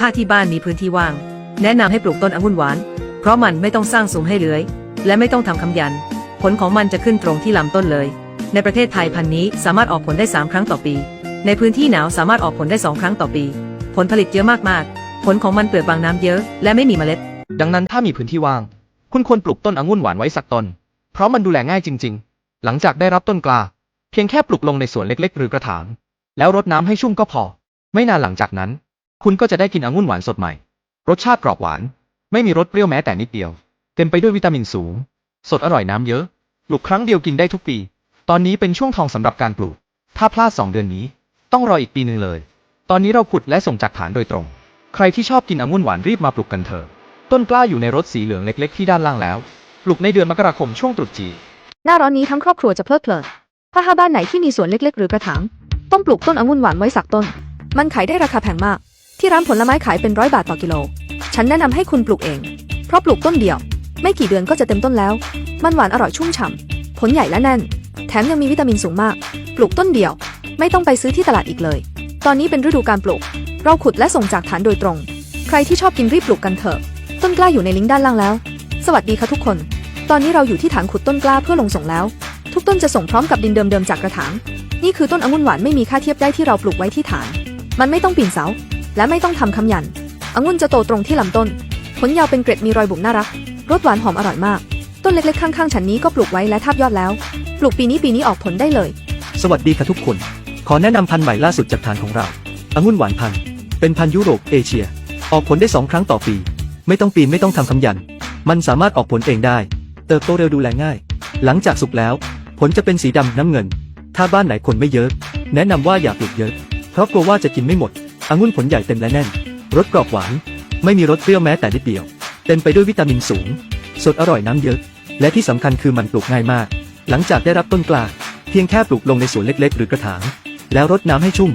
ถ้าที่บ้านมีพื้นที่ว่าง แนะนำให้ปลูกต้นองุ่นหวาน เพราะมันไม่ต้องสร้างสูงให้เลื้อย และไม่ต้องทำคำยัน ผลของมันจะขึ้นตรงที่ลำต้นเลย ในประเทศไทยพันธุ์นี้สามารถออกผลได้ 3 ครั้งต่อปี ในพื้นที่หนาวสามารถออกผลได้ 2 ครั้งต่อปี ผลผลิตเยอะมากๆ ผลของมันเปลือกบางน้ำเยอะ และไม่มีเมล็ด ดังนั้นถ้ามีพื้นที่ว่าง คุณควรปลูกต้นองุ่นหวานไว้สักต้น เพราะมันดูแลง่ายจริง ๆ หลังจากได้รับต้นกล้า เพียงแค่ปลูกลงในสวนเล็ก ๆ หรือกระถาง แล้วรดน้ำให้ชุ่มก็พอ ไม่นานหลังจากนั้น คุณก็จะได้กินองุ่นหวานสดใหม่ รสชาติกรอบหวาน ไม่มีรสเปรี้ยวแม้แต่นิดเดียว เต็มไปด้วยวิตามินสูง สดอร่อยน้ำเยอะ ปลูกครั้งเดียวกินได้ทุกปี ตอนนี้เป็นช่วงทองสำหรับการปลูก ถ้าพลาด 2 เดือนนี้ ต้องรออีกปีหนึ่งเลย ตอนนี้เราขุดและส่งจากฐานโดยตรง ใครที่ชอบกินองุ่นหวานรีบมาปลูกกันเถอะ ต้นกล้าอยู่ในรถสีเหลืองเล็ก ๆ ที่ด้านล่างแล้ว ปลูกในเดือนมกราคมช่วงตรุษจีน หน้าร้อนนี้ทั้งครอบครัวจะเพลิดเพลิน ถ้าหาบ้านไหนที่มีสวนเล็ก ๆ หรือกระถาง ต้องปลูกต้นองุ่นหวานไว้สักต้น มันขายได้ราคาแพงมาก ที่ร้านผลไม้ขายเป็นร้อยบาทต่อกิโล ฉันแนะนำให้คุณปลูกเอง เพราะปลูกต้นเดียว ไม่กี่เดือนก็จะเต็มต้นแล้ว มันหวานอร่อยชุ่มฉ่ำผลใหญ่และแน่น แถมยังมีวิตามินสูงมาก ปลูกต้นเดียว ไม่ต้องไปซื้อที่ตลาดอีกเลย ตอนนี้เป็นฤดูการปลูก เราขุดและส่งจากฐานโดยตรง ใครที่ชอบกินรีบปลูกกันเถอะ ต้นกล้าอยู่ในลิงก์ด้านล่างแล้ว สวัสดีค่ะทุกคน ตอนนี้เราอยู่ที่ฐานขุดต้นกล้าเพื่อลงส่งแล้ว ทุกต้นจะส่งพร้อมกับดินเดิมๆจากกระถาง นี่คือต้นองุ่นหวานไม่มีค่าเทียบได้ที่เราปลูกไว้ที่ฐาน มันไม่ต้องปีนเสา และไม่ต้องทำคำยันองุ่นจะโตตรงที่ลำต้น ผลยาวเป็นเกร็ดมีรอยบุ๋มน่ารัก รสหวานหอมอร่อยมาก ต้นเล็กๆข้างๆ ฉันนี้ก็ปลูกไว้และทาบยอดแล้ว ปลูกปีนี้ปีนี้ออกผลได้เลย สวัสดีค่ะทุกคน ขอแนะนำพันธุ์ใหม่ล่าสุดจากฐานของเราองุ่นหวานพันธุ์เป็นพันธุ์ยุโรปเอเชีย ออกผลได้2ครั้งต่อปี ไม่ต้องปีนไม่ต้องทำคำยัน มันสามารถออกผลเองได้ เติบโตเร็วดูแลง่าย หลังจากสุกแล้ว ผลจะเป็นสีดำน้ำเงิน ถ้าบ้านไหนคนไม่เยอะ แนะนำว่าอย่าปลูกเยอะ เพราะกลัวว่าจะกินไม่หมด องุ่นผลใหญ่เต็มและแน่น รสกรอบหวาน ไม่มีรสเปรี้ยวแม้แต่นิดเดียว เต็มไปด้วยวิตามินสูง สดอร่อยน้ำเยอะ และที่สำคัญคือมันปลูกง่ายมาก หลังจากได้รับต้นกล้าเพียงแค่ปลูกลงในสวนเล็ก ๆ หรือกระถาง แล้วรดน้ำให้ชุ่ม